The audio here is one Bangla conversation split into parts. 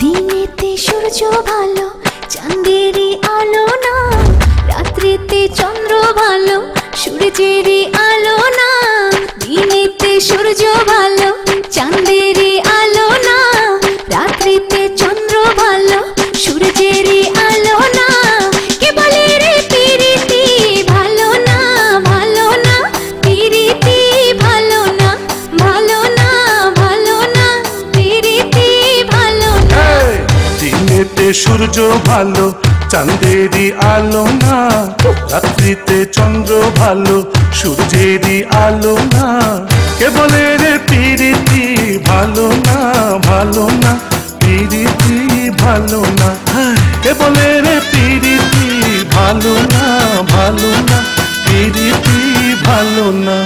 দিনেতে সূর্য ভালো চাঁদেরই আলো না রাত্রিতে চন্দ্র দিনেতে সূর্য ভালো, চাঁদেরই আলো না, রাত্রিতে চন্দ্র ভালো, সূর্যেরই আলো না। কে বলে রে পিরিতি ভালো না ভালো না, পিরিতি ভালো না। কে বলে রে পিরিতি ভালো না ভালো না, পিরিতি ভালো না।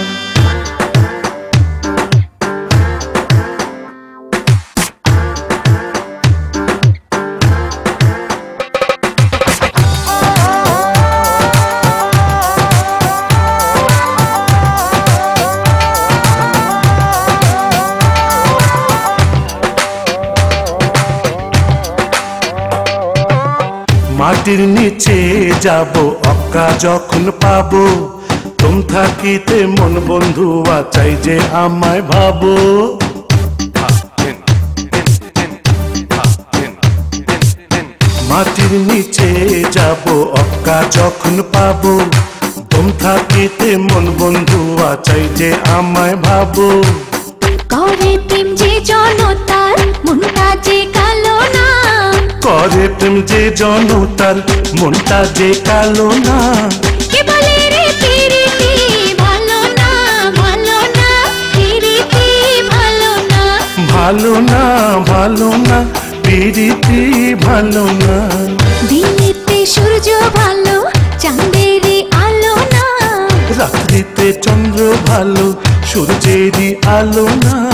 মাটির নিচে যাব, অক্কা যখন পাবো, তুম থাকিতে মন বন্ধু চাই যে আমায় ভাবো। মাটির নিচে যাব, অক্কা যখন পাবো, তুম থাকিতে মন বন্ধুয়া চাই যে আমায় ভাবো। করে প্রেম যে জনতার করে প্রেম যে জনতার মনটা যে কালো না। কে বলে রে পিরিতি ভালো না ভালো না? পিরিতি ভালো না? ভালো না ভালো না পিরিতি ভালো না। দিনেতে সূর্য ভালো চাঁদেরই আলো না। রাত্রিতে চন্দ্র ভালো সূর্যেরই আলো না।